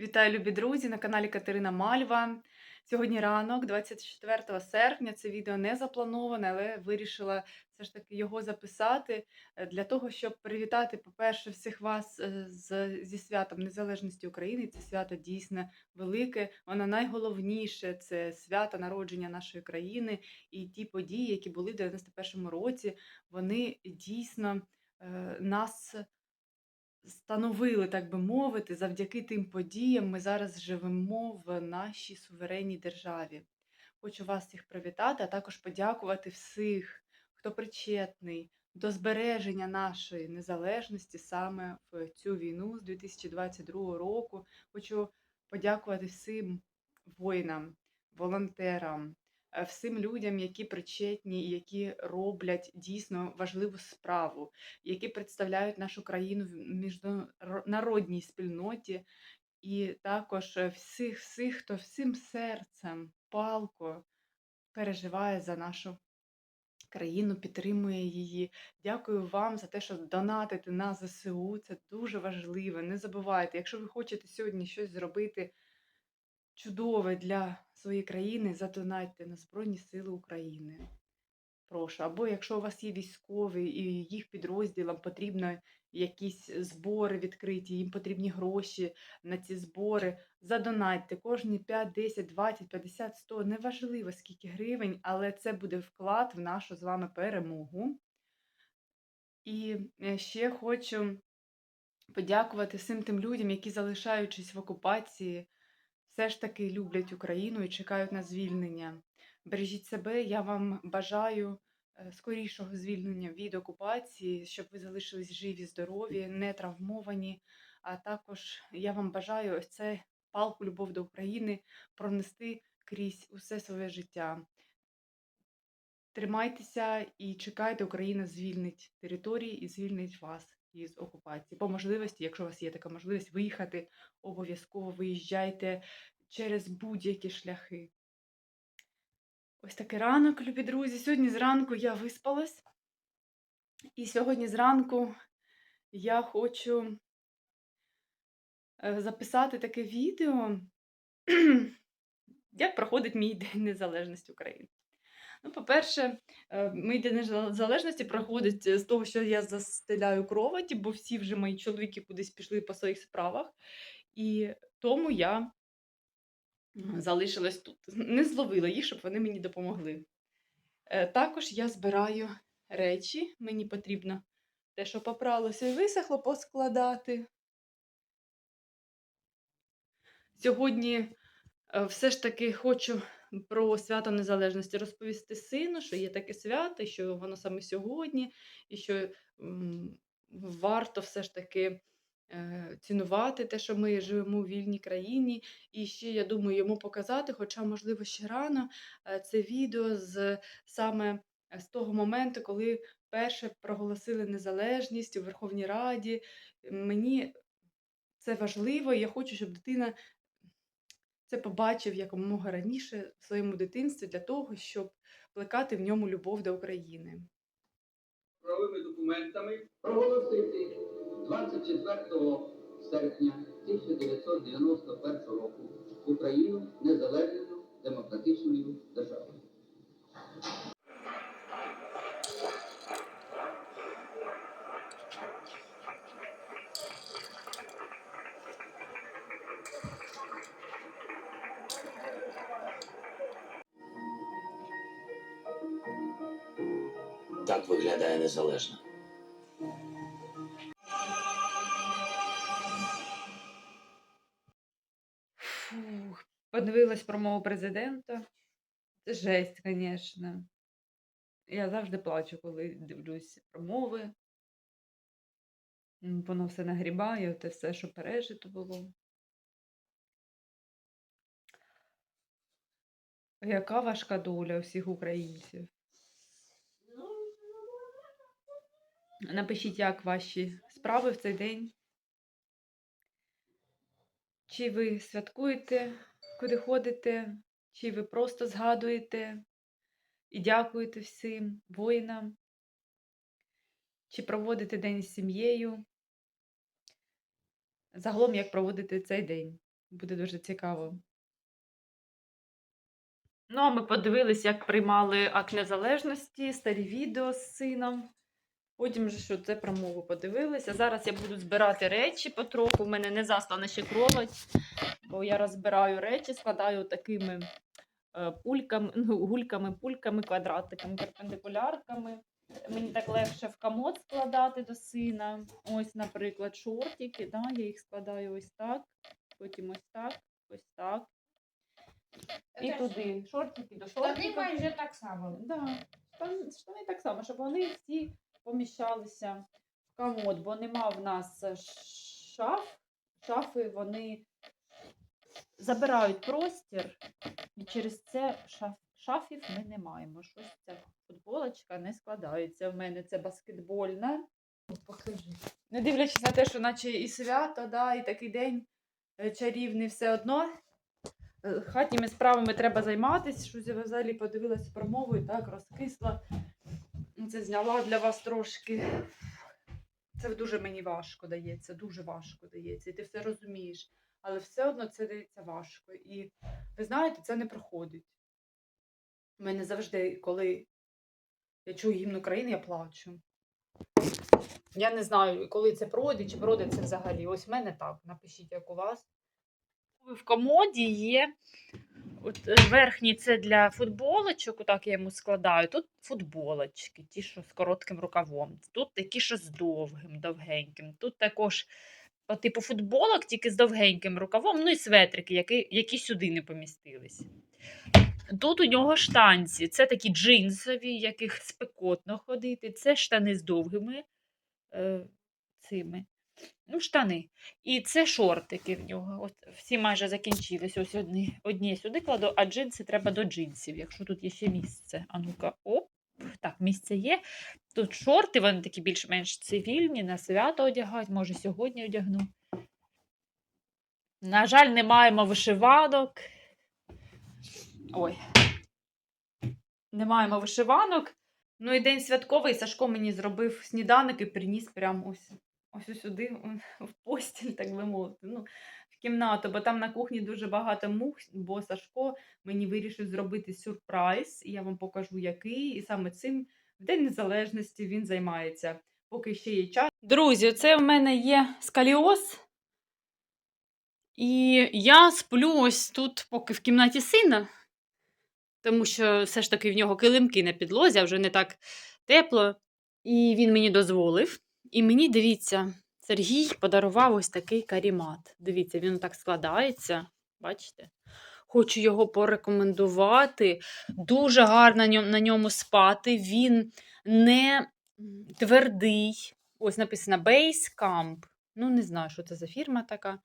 Вітаю, любі друзі, на каналі Катерина Мальва. Сьогодні ранок, 24 серпня. Це відео не заплановане, але вирішила все ж таки його записати е, для того, щоб привітати, по-перше, всіх вас е, з, зі святом Незалежності України. Це свято дійсно велике. Воно найголовніше це свято народження нашої країни. І ті події, які були в 91-му році, вони дійсно е, нас становили, так би мовити, завдяки тим подіям ми зараз живемо в нашій суверенній державі. Хочу вас всіх привітати, а також подякувати всіх, хто причетний до збереження нашої незалежності саме в цю війну з 2022 року. Хочу подякувати всім воїнам, волонтерам, всім людям, які причетні які роблять дійсно важливу справу, які представляють нашу країну в міжнародній спільноті, і також е, всіх, всіх, хто всім серцем палко переживає за нашу країну, підтримує її. Дякую вам за те, що донатите на ЗСУ. Це дуже важливо. Не забувайте, якщо ви хочете сьогодні щось зробити чудове для своєї країни, задонатьте на Збройні Сили України. Прошу. Або якщо у вас є військові і їх підрозділам потрібно якісь збори відкриті, їм потрібні гроші на ці збори, задонатьте кожні 5, 10, 20, 50, 100, неважливо скільки гривень, але це буде вклад в нашу з вами перемогу. І е, ще хочу подякувати всім тим людям, які, залишаючись в окупації, все ж таки люблять Україну і чекають на звільнення. Бережіть себе, я вам бажаю е, скорішого звільнення від окупації, щоб ви залишились живі, здорові, не травмовані. А також я вам бажаю ось це палку любов до України пронести крізь усе своє життя. Тримайтеся і чекайте, Україна звільнить території і звільнить вас із окупації. По можливості, якщо у вас є така можливість, виїхати, обов'язково виїжджайте через будь-які шляхи. Ось такий ранок, любі друзі. Сьогодні зранку я виспалась. І сьогодні зранку я хочу е, записати таке відео, як проходить мій День Незалежності України. Ну, по-перше, е, мій День Незалежності проходить з того, що я застеляю кроваті, бо всі вже мої чоловіки кудись пішли по своїх справах. І тому я залишилась тут. Не зловила їх, щоб вони мені допомогли. Е, також я збираю речі, мені потрібно те, що попралося і висохло, поскладати. Сьогодні е, все ж таки хочу про свято Незалежності розповісти сину, що є таке свято, що воно саме сьогодні, і що варто все ж таки е, цінувати те, що ми живемо у вільній країні. І ще, я думаю, йому показати, хоча, можливо, ще рано е, це відео з саме з того моменту, коли перше проголосили незалежність у Верховній Раді. Мені це важливо, і я хочу, щоб дитина це побачив якомога раніше в своєму дитинстві для того, щоб плекати в ньому любов до України. Правими документами проголосити 24 серпня 1991 року Україну незалежною демократичною державою. Так виглядає незалежна. Фух, подивилась промову президента. Це жесть, звісно. Я завжди плачу, коли дивлюсь промови. Воно все нагрібає, те все, що пережито було. Яка важка доля всіх українців. Напишіть, як ваші справи в цей день. Чи ви святкуєте, куди ходите, чи ви просто згадуєте і дякуєте всім воїнам, чи проводите день з сім'єю. Загалом, як проводите цей день. Буде дуже цікаво. Ну, а ми подивились, як приймали Акт незалежності, старі відео з сином. Потім же що це про мову подивилися. Зараз я буду збирати речі потроху. У мене не заслана ще кровать, бо я розбираю речі, складаю такими е, пульками, ну, гульками, пульками, квадратиками, перпендикулярками. Мені так легше в комод складати до сина. Ось, наприклад, шортики. Да, я їх складаю ось так, потім ось так, ось так. І туди. Шортики до Штани шортика. майже так само. Да, штани, штани так само, щоб вони всі поміщалися в комод, бо нема в нас е, шаф. Шафи вони забирають простір, і через це шаф, шафів ми не маємо. Щось ця футболочка не складається. В мене це баскетбольна. Покажи. Не дивлячись на те, що наче і свято, да, і такий день е, чарівний все одно. е, Хатніми справами треба займатися. Щось я взагалі подивилася про мову і так розкисла. Ну, Це зняла для вас трошки. Це дуже мені важко дається, дуже важко дається. І ти все розумієш. Але все одно це дається важко. І ви знаєте, це не проходить. У мене завжди, коли я чую гімн України, я плачу. Я не знаю, коли це пройде, чи пройде це взагалі. Ось в мене так. Напишіть, як у вас. В комоді є. От е, верхній це для футболочок, отак я йому складаю. Тут футболочки, ті, що з коротким рукавом. Тут такі, що з довгим, довгеньким. Тут також по типу футболок, тільки з довгеньким рукавом, ну і светрики, які, які сюди не помістились. Тут у нього штанці. Це такі джинсові, яких спекотно ходити. Це штани з довгими е, цими. Ну, штани. І це шортики в нього. От всі майже закінчились. Ось одні, одні сюди кладу, а джинси треба до джинсів, якщо тут є ще місце. А ну-ка, оп, так, місце є. Тут шорти, вони такі більш-менш цивільні, на свято одягають, може, сьогодні одягну. На жаль, не маємо вишиванок. Ой. Не маємо вишиванок. Ну і день святковий Сашко мені зробив сніданок і приніс прямо ось, ось сюди, в постіль, так би мовити. Ну, в кімнату, бо там на кухні дуже багато мух, бо Сашко мені вирішив зробити сюрприз, і я вам покажу, який. І саме цим в День Незалежності він займається, поки ще є час. Друзі, це в мене є скаліоз. І я сплю ось тут, поки в кімнаті сина тому що все ж таки в нього килимки на підлозі, а вже не так тепло. І він мені дозволив. І мені, дивіться, Сергій подарував ось такий карімат. Дивіться, він так складається. Бачите? Хочу його порекомендувати. Дуже гарно на ньому, спати. Він не твердий. Ось написано Base Camp. Ну, не знаю, що це за фірма така.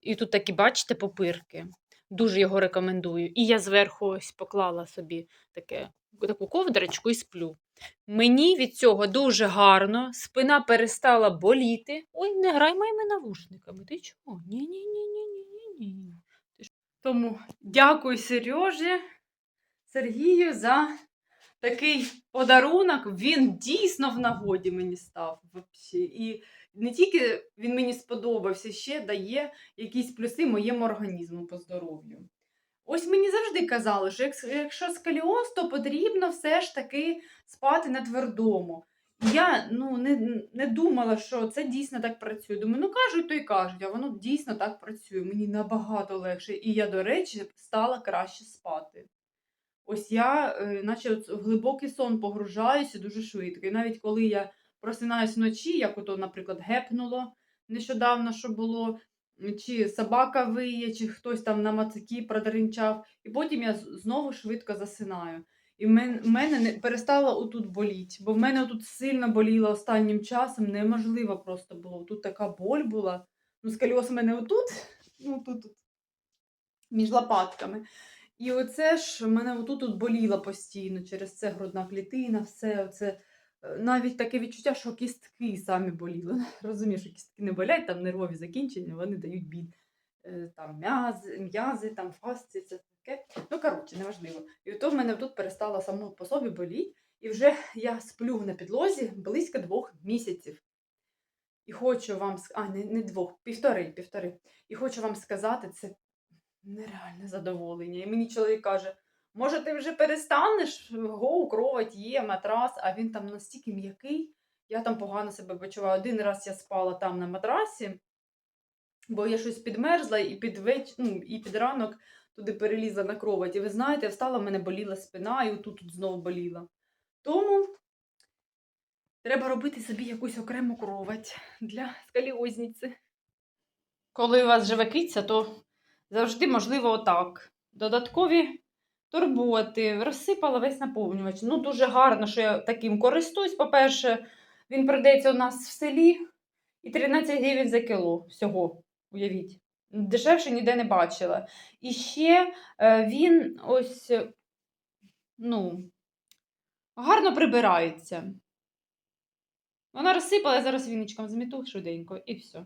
І тут такі, бачите, попирки. Дуже його рекомендую. І я зверху ось поклала собі таке, таку ковдрочку і сплю. Мені від цього дуже гарно, спина перестала боліти. Ой, не грай моїми навушниками. Ти чого? Ні-ні-ні-ні-ні-ні. Тому дякую Сережі, Сергію за такий подарунок. Він дійсно в нагоді мені став. І не тільки він мені сподобався, ще дає якісь плюси моєму організму по здоров'ю. Ось мені завжди казали, що якщо скаліоз, то потрібно все ж таки спати на твердому. Я ну, не, не думала, що це дійсно так працює. Думаю, ну кажуть, то й кажуть, а воно дійсно так працює. Мені набагато легше. І я, до речі, стала краще спати. Ось я, е, наче в глибокий сон погружаюся дуже швидко. І навіть коли я просинаюсь вночі, як ото, наприклад, гепнуло нещодавно, що було, чи собака виє, чи хтось там на мацакі продринчав, і потім я знову швидко засинаю. І в мене не перестало отут боліти, бо в мене тут сильно боліло останнім часом, неможливо просто було. Тут така боль була. Ну, скаліоз у мене отут, ну тут, між лопатками. І оце ж мене отут тут боліло постійно через це грудна клітина, все це. Навіть таке відчуття, що кістки самі боліли. Розумію, що кістки не болять, там нервові закінчення, вони дають біль. Е, Там м'язи, м'язи, там фасції, це таке. Ну, коротше, неважливо. І то в мене тут перестало само по собі боліти. І вже я сплю на підлозі близько двох місяців. І хочу вам а, не, не двох, півтори, півтори. І хочу вам сказати, це нереальне задоволення. І мені чоловік каже: може, ти вже перестанеш? Гоу, кровать є, матрас, а він там настільки м'який. Я там погано себе почуваю. Один раз я спала там на матрасі, бо я щось підмерзла і під веч... ну, і під ранок туди перелізла на кровать. І ви знаєте, встала, в мене боліла спина, і отут тут знову боліла. Тому треба робити собі якусь окрему кровать для скаліозниці. Коли у вас живе киця, то завжди можливо отак. Додаткові турботи, розсипала весь наповнювач. Ну, дуже гарно, що я таким користуюсь. По-перше, він продається у нас в селі і 13 гривень за кіло всього. Уявіть. Дешевше ніде не бачила. І ще е, він ось, е, ну, гарно прибирається. Вона розсипала, я зараз віничком зміту швиденько і все.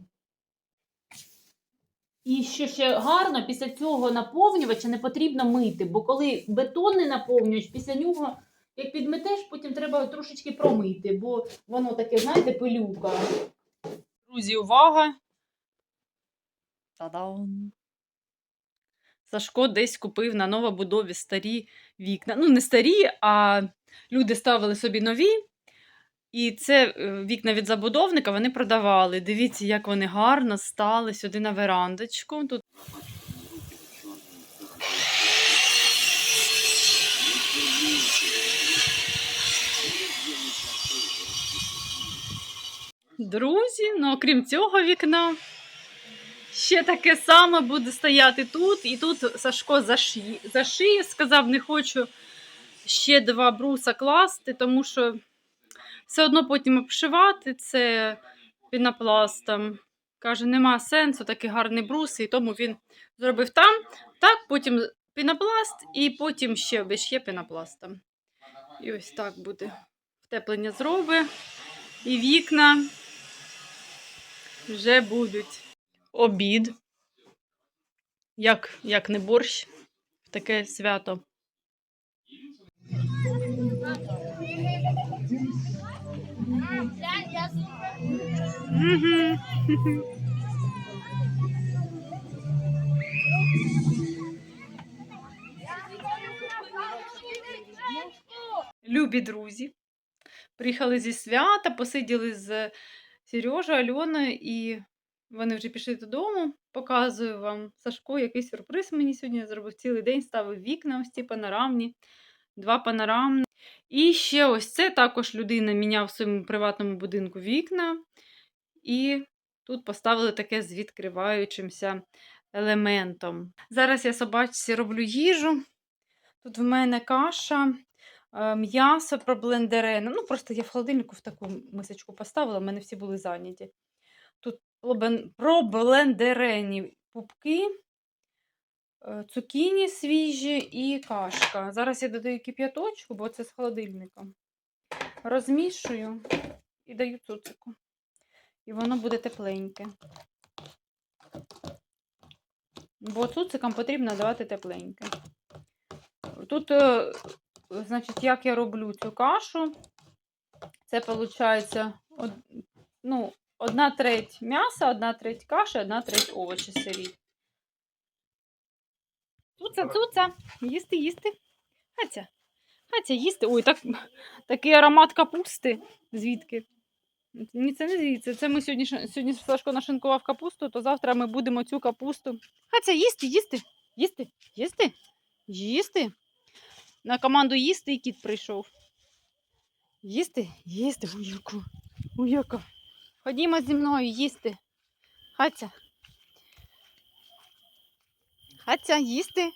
І що ще гарно, після цього наповнювача не потрібно мити, бо коли бетонний наповнювач, після нього, як підметеш, потім треба трошечки промити, бо воно таке, знаєте, пилюка. Друзі, увага! Та-дам! Сашко десь купив на новобудові старі вікна. Ну, не старі, а люди ставили собі нові. І це е, вікна від забудовника вони продавали. Дивіться, як вони гарно стали сюди на верандочку. Тут Друзі, ну окрім цього вікна, ще таке саме буде стояти тут. І тут Сашко зашиє, зашиє сказав, не хочу ще два бруса класти, тому що все одно потім обшивати це пінопластом. Каже, нема сенсу, такий гарний брус, і тому він зробив там, так, потім пінопласт, і потім ще обішє пінопластом. І ось так буде. Втеплення зроби. І вікна вже будуть. Обід. Як, як не борщ, в таке свято. Любі друзі. Приїхали зі свята, посиділи з Сережею, Альоною, і вони вже пішли додому. Показую вам Сашко, який сюрприз мені сьогодні зробив цілий день, ставив вікна, ось ці панорамні, два панорамні. І ще ось це також людина міняв в своєму приватному будинку вікна. І тут поставили таке з відкриваючимся елементом. Зараз я собачці роблю їжу. Тут в мене каша, е, м'ясо проблендерене. Ну, просто я в холодильнику в таку мисочку поставила, в мене всі були зайняті. Тут проблен- проблендерені пупки, цукіні свіжі і кашка. Зараз я додаю кип'яточку, бо це з холодильника. Розмішую і даю цуцику. І воно буде тепленьке. Бо цуцикам потрібно давати тепленьке. Тут, е, значить, як я роблю цю кашу, це виходить ну, одна треть м'яса, одна треть каші, одна треть овочі сирі. Цуца, цуца, їсти, їсти. Хаця, хаця, їсти. Ой, так, такий аромат капусти. Звідки? Ні, це не звідси. Це ми сьогодні, сьогодні Сашко нашинкував капусту, то завтра ми будемо цю капусту. Хаця, їсти, їсти, їсти, їсти, їсти. На команду їсти і кіт прийшов. Їсти? Їсти, уяка. Уяка. Ходімо зі мною їсти. Хаця. Хаця, їсти.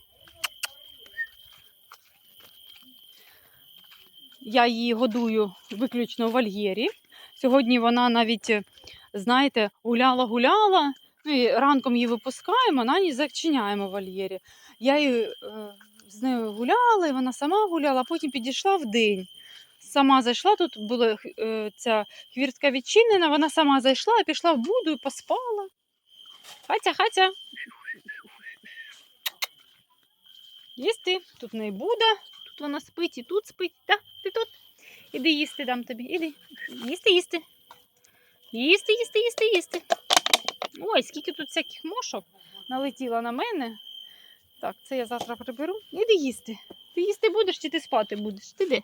Я її годую виключно в вольєрі. Сьогодні вона навіть, е, знаєте, гуляла-гуляла. Ну і ранком її випускаємо, на ніч зачиняємо в вольєрі. Я її е, з нею гуляла, і вона сама гуляла, а потім підійшла в день. Сама зайшла, тут була е, ця хвіртка відчинена, вона сама зайшла, пішла в буду і поспала. Хатя, хатя. Їсти, тут не буде, тут вона спить і тут спить. Так, ти тут. Іди їсти дам тобі. Іди. Їсти, їсти. Їсти, їсти, їсти, їсти. Ой, скільки тут всяких мошок налетіло на мене. Так, це я завтра приберу. Іди їсти. Ти їсти будеш чи ти спати будеш? Ти де?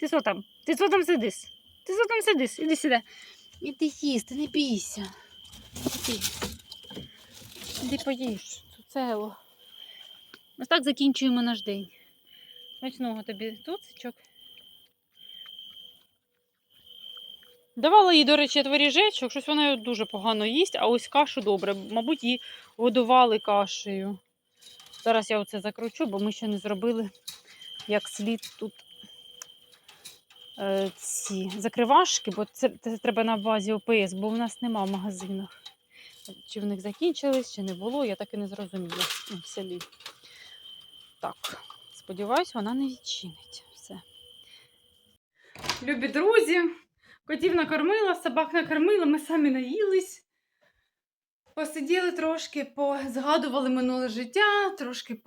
Ти що там? Ти що там сидиш? Ти що там сидиш? Іди сюди. Іди їсти, не бійся. Іди. Іди поїж. Цуцело. Ось так закінчуємо наш день. Смачного тобі туцечок. Давала їй, до речі, творіжечок, щось вона дуже погано їсть, а ось кашу добре. Мабуть, її годували кашею. Зараз я оце закручу, бо ми ще не зробили як слід тут е, ці закривашки, бо це, це треба на базі ОПС, бо в нас нема в магазинах. Чи в них закінчились, чи не було, я так і не зрозуміла в селі. Так, сподіваюсь, вона не відчинить все. Любі друзі, котів накормила, собак накормила, ми самі наїлись. Посиділи трошки, позгадували минуле життя, трошки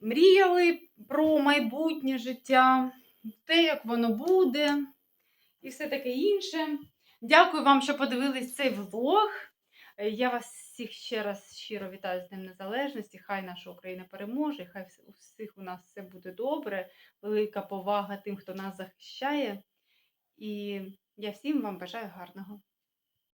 помріяли про майбутнє життя, те, як воно буде, і все таке інше. Дякую вам, що подивились цей влог. Е, Я вас всіх ще раз щиро вітаю з Днем Незалежності. Хай наша Україна переможе, хай у всіх у нас все буде добре. Велика повага тим, хто нас захищає. І я всім вам бажаю гарного.